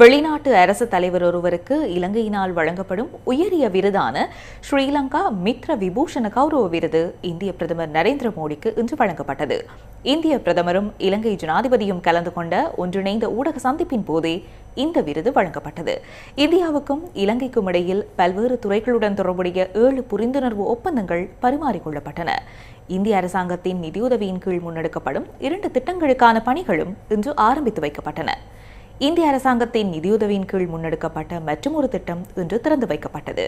வெளிநாட்டு அரசு தலைவர் ஒருவருக்கு இலங்கையினால் வழங்கப்படும் உயரிய விருதான ஸ்ரீலங்கா மித்ர விபூஷண கௌரவ விருது இந்திய பிரதமர் நரேந்திர மோடிக்கு இன்று வழங்கப்பட்டது. இந்திய பிரதமரும் இலங்கை ஜனாதிபதியும் கலந்து கொண்ட ஒன்றிணைந்த ஊடக சந்திப்பின் போதே இந்த விருது வழங்கப்பட்டது. இந்தியாவுக்கும் இலங்கைக்கும் இடையில் பல்வேறு துறைகளுடன் தொடர்புடைய ஏழு புரிந்துணர்வு ஒப்பந்தங்கள் பரிமாறிக்கொள்ளப்பட்டன இந்திய அரசாங்கத்தின் நிதியுதவியின் கீழ் முன்னெடுக்கப்படும் இரண்டு திட்டங்களுக்கான பணிகளும் இன்று ஆரம்பித்து வைக்கப்பட்டன. இந்திய அரசாங்கத்தின் நிதியுதவியின் கீழ் முன்னெடுக்கப்பட்ட மற்றொரு திட்டம் இன்று திறந்து வைக்கப்பட்டது.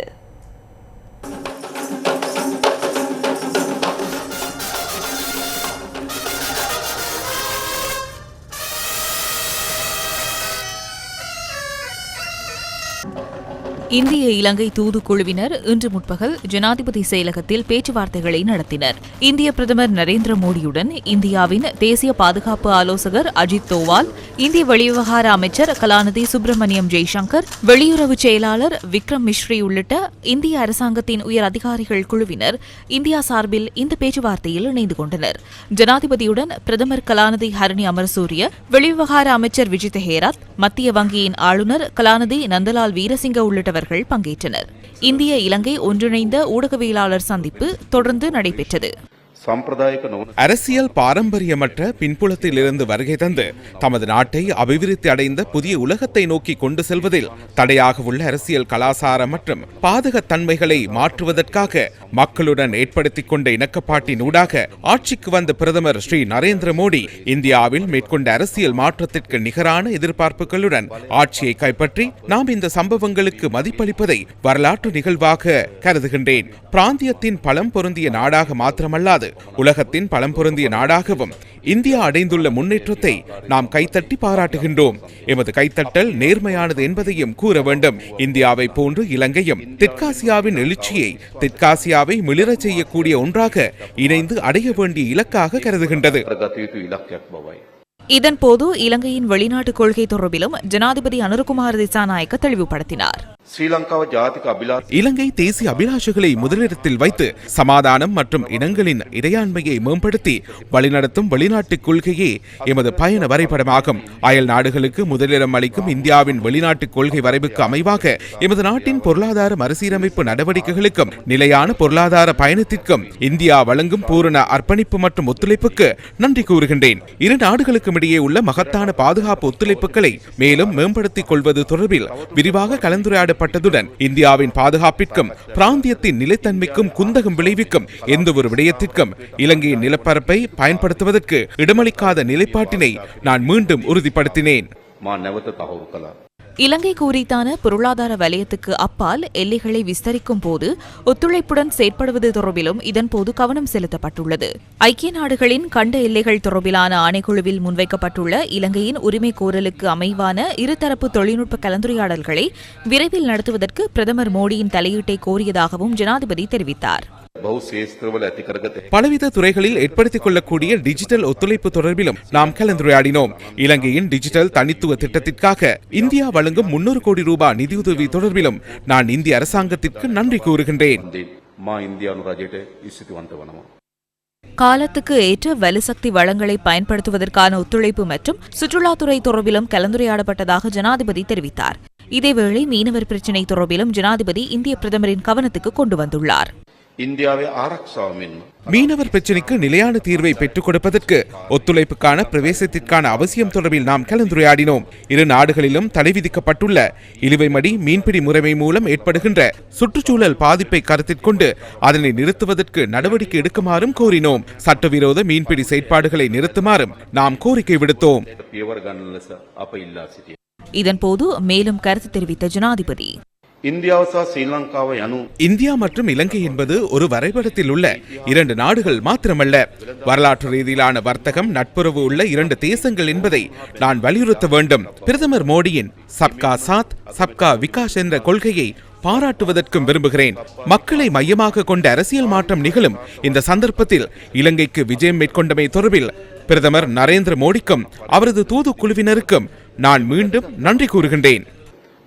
இந்திய இலங்கை தூதுக்குழுவினர் இன்று முற்பகல் ஜனாதிபதி செயலகத்தில் பேச்சுவார்த்தைகளை நடத்தினர். இந்திய பிரதமர் நரேந்திர மோடியுடன் இந்தியாவின் தேசிய பாதுகாப்பு ஆலோசகர் அஜித் தோவால் இந்திய வெளிவிவகார அமைச்சர் கலாநிதி சுப்பிரமணியம் ஜெய்சங்கர் வெளியுறவு செயலாளர் விக்ரம் மிஸ்ரி உள்ளிட்ட இந்திய அரசாங்கத்தின் உயர் அதிகாரிகள் குழுவினர் இந்தியா சார்பில் இந்த பேச்சுவார்த்தையில் இணைந்து கொண்டனர். ஜனாதிபதியுடன் பிரதமர் கலாநிதி ஹரணி அமரசூரிய வெளிவிவகார அமைச்சர் விஜித் ஹேராத் மத்திய வங்கியின் ஆளுநர் கலாநிதி நந்தலால் வீரசிங்க உள்ளிட்டவர் தலைவர்கள் பங்கேற்றனர். இந்திய இலங்கை ஒன்றிணைந்த ஊடகவியலாளர் சந்திப்பு தொடர்ந்து நடைபெற்றது. அரசியல் பாரம்பரியமற்ற பின்புலத்தில் இருந்து வருகை தந்து தமது நாட்டை அபிவிருத்தி அடைந்த புதிய உலகத்தை நோக்கி கொண்டு செல்வதில் தடையாக உள்ள அரசியல் கலாசார மற்றும் பாதகத்தன்மைகளை மாற்றுவதற்காக மக்களுடன் ஏற்படுத்திக் கொண்ட இணக்கப்பாட்டின் ஊடாக ஆட்சிக்கு வந்த பிரதமர் ஸ்ரீ நரேந்திர மோடி இந்தியாவில் மேற்கொண்ட அரசியல் மாற்றத்திற்கு நிகரான எதிர்பார்ப்புகளுடன் ஆட்சியை கைப்பற்றி நாம் இந்த சம்பவங்களுக்கு மதிப்பளிப்பதை வரலாற்று நிகழ்வாக கருதுகின்றேன். பிராந்தியத்தின் பலம் பொருந்திய நாடாக மாத்திரமல்லாது உலகத்தின் பலம் பொருந்திய நாடாகவும் இந்தியா அடைந்துள்ள முன்னேற்றத்தை நாம் கைத்தட்டி பாராட்டுகின்றோம். எமது கைத்தட்டல் நேர்மையானது என்பதையும் கூற வேண்டும். இந்தியாவை போன்று இலங்கையும் தெற்காசியாவின் எழுச்சியை தெற்காசியாவை மிளிரச் செய்யக்கூடிய ஒன்றாக இணைந்து அடைய வேண்டிய இலக்காக கருதுகின்றது. இதன்போது இலங்கையின் வெளிநாட்டு கொள்கை தொடர்பிலும் ஜனாதிபதி அனுருகுமார் திசாநாயக்க தெளிவுபடுத்தினார். இலங்கை தேசிய அபிலாஷைகளை முதலிடத்தில் வைத்து சமாதானம் மற்றும் இனங்களின் இறையாண்மையை மேம்படுத்தி வழிநடத்தும் வெளிநாட்டு கொள்கையே எமது பயண வரைபடமாகும். அயல் நாடுகளுக்கு முதலிடம் அளிக்கும் இந்தியாவின் வெளிநாட்டு கொள்கை வரைவுக்கு அமைவாக எமது நாட்டின் பொருளாதார மறுசீரமைப்பு நடவடிக்கைகளுக்கும் நிலையான பொருளாதார பயணத்திற்கும் இந்தியா வழங்கும் பூரண அர்ப்பணிப்பு மற்றும் ஒத்துழைப்புக்கு நன்றி கூறுகின்றேன். இரு நாடுகளுக்கும் இடையே உள்ள மகத்தான பாதுகாப்பு ஒத்துழைப்புகளை மேலும் மேம்படுத்திக் கொள்வது தொடர்பில் விரிவாக கலந்துரையாட கலந்துரையாடப்பட்டதுடன் இந்தியாவின் பாதுகாப்பிற்கும் பிராந்தியத்தின் நிலைத்தன்மைக்கும் குந்தகம் விளைவிக்கும் எந்த ஒரு விடயத்திற்கும் இலங்கையின் நிலப்பரப்பை பயன்படுத்துவதற்கு இடமளிக்காத நிலைப்பாட்டினை நான் மீண்டும் உறுதிப்படுத்தினேன். இலங்கை குறித்தான பொருளாதார வலயத்துக்கு அப்பால் எல்லைகளை விஸ்தரிக்கும் போது ஒத்துழைப்புடன் செயற்படுவது தொடர்பிலும் இதன்போது கவனம் செலுத்தப்பட்டுள்ளது. ஐக்கிய நாடுகளின் கண்ட எல்லைகள் தொடர்பிலான ஆணைக்குழுவில் முன்வைக்கப்பட்டுள்ள இலங்கையின் உரிமை கோரலுக்கு அமைவான இருதரப்பு தொழில்நுட்ப கலந்துரையாடல்களை விரைவில் நடத்துவதற்கு பிரதமர் மோடியின் தலையீட்டை கோரியதாகவும் ஜனாதிபதி தெரிவித்தார். பலவித துறைகளில் ஏற்படுத்திக் கொள்ளக்கூடிய டிஜிட்டல் ஒத்துழைப்பு தொடர்பிலும் நாம் கலந்துரையாடினோம். இலங்கையின் டிஜிட்டல் தனித்துவ திட்டத்திற்காக இந்தியா வழங்கும் முன்னூறு கோடி ரூபாய் நிதியுதவி தொடர்பிலும் நான் இந்திய அரசாங்கத்திற்கு நன்றி கூறுகின்றேன். காலத்துக்கு ஏற்ற வலுசக்தி வளங்களை பயன்படுத்துவதற்கான ஒத்துழைப்பு மற்றும் சுற்றுலாத்துறை தொடர்பிலும் கலந்துரையாடப்பட்டதாக ஜனாதிபதி தெரிவித்தார். இதேவேளை மீனவர் பிரச்சினை தொடர்பிலும் ஜனாதிபதி இந்திய பிரதமரின் கவனத்துக்கு கொண்டு வந்துள்ளார். இந்தியாவை ஆராக்சாமின் மீனவர் பிரச்சினைக்கு நிலையான தீர்வை பெற்றுக் கொடுப்பதற்கு ஒத்துழைப்புக்கான பிரவேசத்திற்கான அவசியம் தொடர்பில் நாம் கலந்துரையாடினோம். இரு நாடுகளிலும் தடை விதிக்கப்பட்டுள்ள இழுவைமடி மீன்பிடி முறைமை மூலம் ஏற்படுகின்ற சுற்றுச்சூழல் பாதிப்பை கருத்தில் கொண்டு அதனை நிறுத்துவதற்கு நடவடிக்கை எடுக்குமாறும் கோரினோம். சட்டவிரோத மீன்பிடி செயற்பாடுகளை நிறுத்துமாறும் நாம் கோரிக்கை விடுத்தோம். இதன்போது மேலும் கருத்து தெரிவித்த ஜனாதிபதி. இந்தியா மற்றும் இலங்கை என்பது ஒரு வரைபடத்தில் உள்ள இரண்டு நாடுகள் மாத்திரமல்ல. வரலாற்று ரீதியிலான வர்த்தகம் நட்புறவு உள்ள இரண்டு தேசங்கள் என்பதை நான் வலியுறுத்த வேண்டும். பிரதமர் மோடியின் சப்கா சாத் சப்கா விகாஷ் என்ற கொள்கையை பாராட்டுவதற்கும் விரும்புகிறேன். மக்களை மையமாக கொண்ட அரசியல் மாற்றம் நிகழும். இந்த சந்தர்ப்பத்தில் இலங்கைக்கு விஜயம் மேற்கொண்டமை தொடர்பில் பிரதமர் நரேந்திர மோடிக்கும் அவரது தூதுக்குழுவினருக்கும் நான் மீண்டும் நன்றி கூறுகின்றேன்.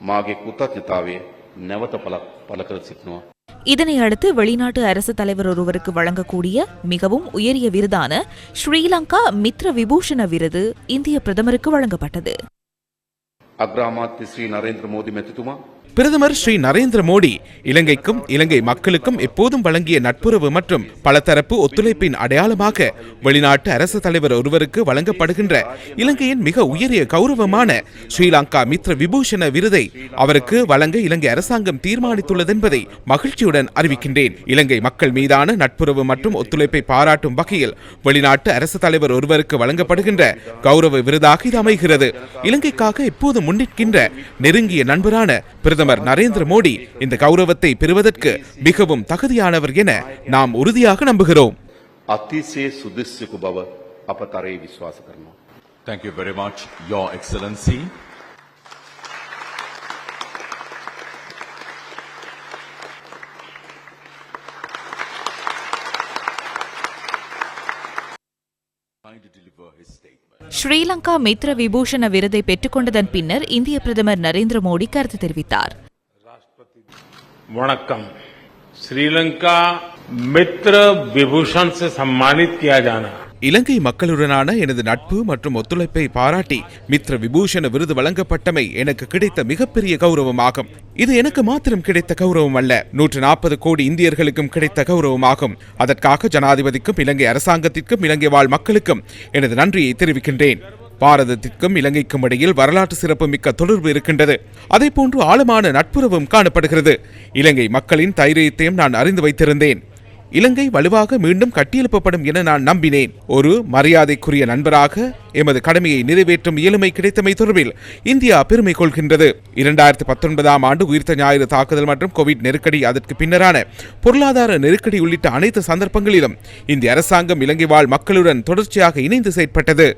மாகே குத்தாத்ஞதாவே நெவத்தை பல சிக்கணும் இதனை அடுத்து வெளிநாட்டு அரசு தலைவர் ஒருவருக்கு வழங்கக்கூடிய மிகவும் உயரிய விருதான ஸ்ரீலங்கா மித்ர விபூஷண விருது இந்திய பிரதமருக்கு வழங்கப்பட்டது. அக்ராமாத் ஸ்ரீ நரேந்திர மோடி மெத்துமா பிரதமர் ஸ்ரீ நரேந்திர மோடி இலங்கைக்கும் இலங்கை மக்களுக்கும் எப்போதும் வழங்கிய நட்புறவு மற்றும் பலதரப்பு ஒத்துழைப்பின் அடையாளமாக வெளிநாட்டு அரசு தலைவர் ஒருவருக்கு வழங்கப்படுகின்ற இலங்கையின் மிக உயரிய கௌரவமான ஸ்ரீலங்கா மித்ர விபூஷண விருதை அவருக்கு வழங்க இலங்கை அரசாங்கம் தீர்மானித்துள்ளது என்பதை மகிழ்ச்சியுடன் அறிவிக்கின்றேன். இலங்கை மக்கள் மீதான நட்புறவு மற்றும் ஒத்துழைப்பை பாராட்டும் வகையில் வெளிநாட்டு அரசு தலைவர் ஒருவருக்கு வழங்கப்படுகின்ற கௌரவ விருதாக இது அமைகிறது. இலங்கைக்காக எப்போது முன்னிற்கின்ற நெருங்கிய நண்பரான பிரதமர் பிரதமர் நரேந்திர மோடி இந்த கௌரவத்தை பெறுவதற்கு மிகவும் தகுதியானவர் என நாம் உறுதியாக நம்புகிறோம். அதிசே சுதிஷ்ய குபவர் அப்ப தரையை விசுவாச கர்மா. Thank you very much your excellency Sri Lanka Mitra Vibhushana விருதை பெற்றுக்கொண்டதன் பின்னர் இந்திய பிரதமர் நரேந்திர மோடி கருத்து தெரிவித்தார் वणक्कम श्रीलंका मित्र विभूषण से सम्मानित किया जाना இலங்கை மக்களுடனான எனது நட்பு மற்றும் ஒத்துழைப்பை பாராட்டி மித்ர விபூஷண விருது வழங்கப்பட்டமை எனக்கு கிடைத்த மிகப்பெரிய கௌரவமாகும். இது எனக்கு மாத்திரம் கிடைத்த கௌரவம் அல்ல. நூற்று நாற்பது கோடி இந்தியர்களுக்கும் கிடைத்த கௌரவமாகும். அதற்காக ஜனாதிபதிக்கும் இலங்கை அரசாங்கத்திற்கும் இலங்கை வாழ் மக்களுக்கும் எனது நன்றியை தெரிவிக்கின்றேன். பாரதத்திற்கும் இலங்கைக்கும் இடையில் வரலாற்று சிறப்பு மிக்க தொடர்பு இருக்கின்றது. அதே போன்று ஆழமான நட்புறவும் காணப்படுகிறது. இலங்கை மக்களின் தைரியத்தையும் நான் அறிந்து வைத்திருந்தேன். இலங்கை வலுவாக மீண்டும் கட்டியெழுப்பப்படும் என நான் நம்பினேன் ஒரு மரியாதைக்குரிய நண்பராக எமது கடமையை நிறைவேற்றும் இயலுமை கிடைத்தமை தொடர்பில் இந்தியா பெருமை கொள்கின்றது இரண்டாயிரத்தி பத்தொன்பதாம் ஆண்டு உயிர்த்த ஞாயிறு தாக்குதல் மற்றும் கோவிட் நெருக்கடி அதற்கு பின்னரான பொருளாதார நெருக்கடி உள்ளிட்ட அனைத்து சந்தர்ப்பங்களிலும் இந்திய அரசாங்கம் இலங்கை வாழ் மக்களுடன் தொடர்ச்சியாக இணைந்து செயற்பட்டது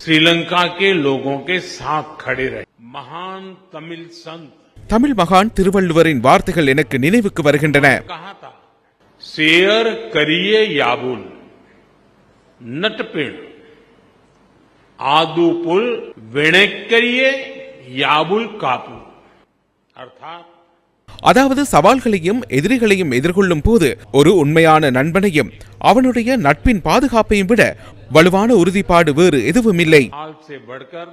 श्रीलंका के लोगों के साथ खड़े रहे महान तमिल संत தமிழ் மகான் திருவள்ளுவரின் வார்த்தைகள் எனக்கு நினைவுக்கு வருகின்றன कहा था शेयर करिए याबुल नटपिण आदुपुल विणक करिए याबुल कापू अर्थात அதாவது சவால்களையும் எதிரிகளையும் எதிர்கொள்ளும் போது ஒரு உண்மையான நண்பனையும் அவனுடைய நட்பின் பாதுகாப்பையும் விட வலுவான உறுதிப்பாடு வேறு எதுவுமில்லை हाल से बढ़कर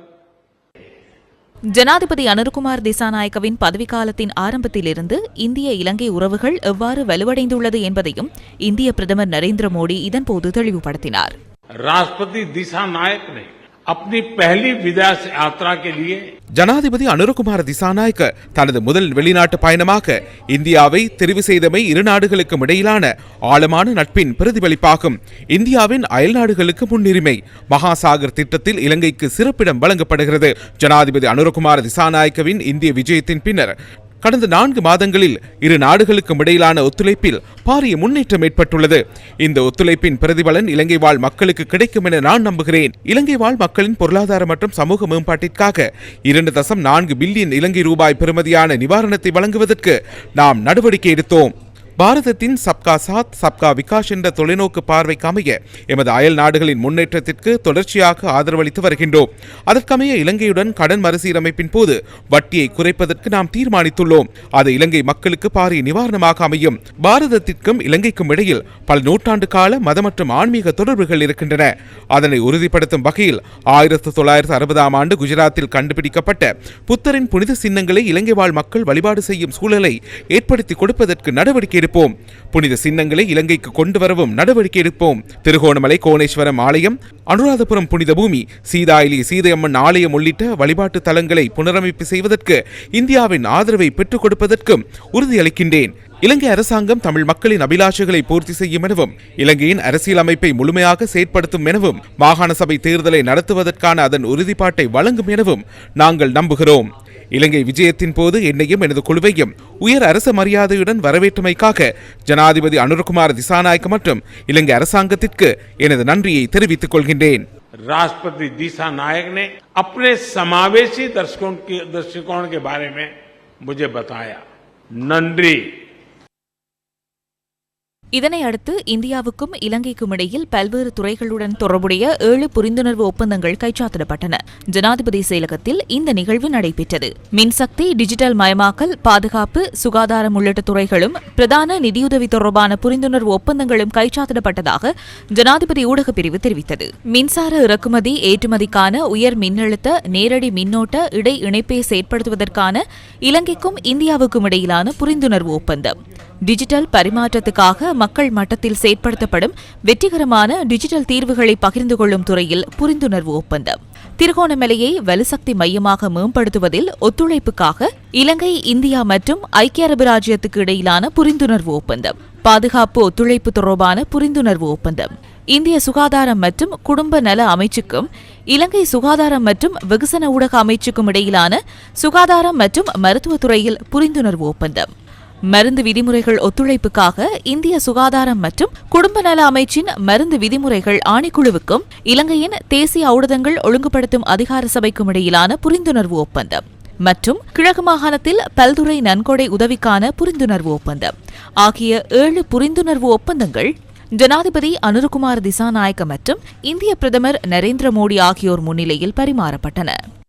ஜனாதிபதி அனுர்குமார் திசாநாயக்கவின் பதவிக்காலத்தின் ஆரம்பத்திலிருந்து இந்திய இலங்கை உறவுகள் எவ்வாறு வலுவடைந்துள்ளது என்பதையும் இந்திய பிரதமர் நரேந்திர மோடி இதன்போது தெளிவுபடுத்தினார். ராஷ்டிரபதி திசாநாயக் अपनी पहली विदेश यात्रा के लिए ஜனாதிபதி அனுரகுமார திசாநாயக்க தனது முதல் வெளிநாட்டு பயணமாக இந்தியாவை தெரிவு செய்தமை இரு நாடுகளுக்கும் இடையிலான ஆழமான நட்பின் பிரதிபலிப்பாகும் இந்தியாவின் அயல் நாடுகளுக்கு முன்னுரிமை மகாசாகர் திட்டத்தில் இலங்கைக்கு சிறப்பிடம் வழங்கப்படுகிறது ஜனாதிபதி அனுரகுமார திசாநாயக்கவின் இந்திய விஜயத்தின் பின்னர் கடந்த நான்கு மாதங்களில் இரு நாடுகளுக்கும் இடையிலான ஒத்துழைப்பில் பாரிய முன்னேற்றம் ஏற்பட்டுள்ளது. இந்த ஒத்துழைப்பின் பிரதிபலன் இலங்கை வாழ் மக்களுக்கு கிடைக்கும் என நான் நம்புகிறேன். இலங்கை வாழ் மக்களின் பொருளாதார மற்றும் சமூக மேம்பாட்டிற்காக இரண்டு தசம் நான்கு பில்லியன் இலங்கை ரூபாய் பெறுமதியான நிவாரணத்தை வழங்குவதற்கு நாம் நடவடிக்கை எடுத்தோம். பாரதத்தின் சப்கா சாத் சப்கா விகாஷ் என்ற தொலைநோக்கு பார்வைக்கு அமைய எமது அயல் நாடுகளின் முன்னேற்றத்திற்கு தொடர்ச்சியாக ஆதரவளித்து வருகின்றோம். அதற்கமைய இலங்கையுடன் கடன் மறுசீரமைப்பின் போது வட்டியை குறைப்பதற்கு நாம் தீர்மானித்துள்ளோம். அது இலங்கை மக்களுக்கு பாரிய நிவாரணமாக அமையும். பாரதத்திற்கும் இலங்கைக்கும் இடையில் பல நூற்றாண்டு கால மத மற்றும் ஆன்மீக தொடர்புகள் இருக்கின்றன. அதனை உறுதிப்படுத்தும் வகையில் ஆயிரத்து தொள்ளாயிரத்து அறுபதாம் ஆண்டு குஜராத்தில் கண்டுபிடிக்கப்பட்ட புத்தரின் புனித சின்னங்களை இலங்கை வாழ் மக்கள் வழிபாடு செய்யும் சூழலை ஏற்படுத்தி கொடுப்பதற்கு நடவடிக்கை எடுப்போம். புனித சின்னங்களை இலங்கைக்கு கொண்டு வரவும் நடவடிக்கை எடுப்போம். திருகோணமலை கோணேஸ்வரம் ஆலயம் அனுராதபுரம் புனித பூமி சீதாயிலி சீதையம்மன் ஆலயம் உள்ளிட்ட வழிபாட்டு தலங்களை புனரமைப்பு செய்வதற்கு இந்தியாவின் ஆதரவை பெற்றுக் கொடுப்பதற்கும் உறுதியளிக்கின்றேன் இலங்கை அரசாங்கம் தமிழ் மக்களின் அபிலாஷைகளை பூர்த்தி செய்யும் எனவும் இலங்கையின் அரசியல் அமைப்பை முழுமையாக செயற்படுத்தும் எனவும் மாகாண சபை தேர்தலை நடத்துவதற்கான அதன் உறுதிப்பாட்டை வழங்கும் எனவும் நாங்கள் நம்புகிறோம். இலங்கை விஜயத்தின் போது என்னையும் எனது குழுவையும் உயர் அரச மரியாதையுடன் வரவேற்றமைக்காக ஜனாதிபதி அனுரகுமார் திசாநாயக்க மற்றும் இலங்கை அரசாங்கத்திற்கு எனது நன்றியை தெரிவித்துக் கொள்கின்றேன் राष्ट्रपति दिशा नायक ने अपने समावेशी दर्शकों के दृष्टिकोण के बारे में मुझे बताया नंद्री இதனை அடுத்து இந்தியாவுக்கும் இலங்கைக்கும் இடையில் பல்வேறு துறைகளுடன் தொடர்புடைய ஏழு புரிந்துணர்வு ஒப்பந்தங்கள் கைச்சாத்திடப்பட்டன. ஜனாதிபதி செயலகத்தில் இந்த நிகழ்வு நடைபெற்றது. மின்சக்தி டிஜிட்டல் மயமாக்கல் பாதுகாப்பு சுகாதாரம் உள்ளிட்ட துறைகளும் பிரதான நிதியுதவி தொடர்பான புரிந்துணர்வு ஒப்பந்தங்களும் கைச்சாத்திடப்பட்டதாக ஜனாதிபதி ஊடகப் பிரிவு தெரிவித்தது. மின்சார இறக்குமதி ஏற்றுமதிக்கான உயர் மின்னழுத்த நேரடி மின்னோட்ட இடை இணைப்பை செயற்படுத்துவதற்கான இலங்கைக்கும் இந்தியாவுக்கும் இடையிலான புரிந்துணர்வு ஒப்பந்தம். டிஜிட்டல் பரிமாற்றத்துக்காக மக்கள் மட்டத்தில் செயற்படுத்தப்படும் வெற்றிகரமான டிஜிட்டல் தீர்வுகளை பகிர்ந்து கொள்ளும் துறையில் புரிந்துணர்வு ஒப்பந்தம். திருகோணமலையை வலுசக்தி மையமாக மேம்படுத்துவதில் ஒத்துழைப்புக்காக இலங்கை இந்தியா மற்றும் ஐக்கிய அரபு ராஜ்யத்துக்கு இடையிலான புரிந்துணர்வு ஒப்பந்தம். பாதுகாப்பு ஒத்துழைப்பு தொடர்பான புரிந்துணர்வு ஒப்பந்தம். இந்திய சுகாதாரம் மற்றும் குடும்ப நல அமைச்சுக்கும் இலங்கை சுகாதாரம் மற்றும் வெகுசன ஊடக அமைச்சுக்கும் இடையிலான சுகாதாரம் மற்றும் மருத்துவத்துறையில் புரிந்துணர்வு ஒப்பந்தம். மருந்து விதிமுறைகள் ஒத்துழைப்புக்காக இந்திய சுகாதாரம் மற்றும் குடும்ப நல அமைச்சின் மருந்து விதிமுறைகள் ஆணைக்குழுவுக்கும் இலங்கையின் தேசிய ஔடதங்கள் ஒழுங்குபடுத்தும் அதிகார சபைக்கும் இடையிலான புரிந்துணர்வு ஒப்பந்தம் மற்றும் கிழக்கு மாகாணத்தில் பல்துறை நன்கொடை உதவிக்கான புரிந்துணர்வு ஒப்பந்தம். ஆகிய ஏழு புரிந்துணர்வு ஒப்பந்தங்கள் ஜனாதிபதி அனுருகுமார் திசாநாயக்க மற்றும் இந்திய பிரதமர் நரேந்திர மோடி ஆகியோர் முன்னிலையில் பரிமாறப்பட்டன.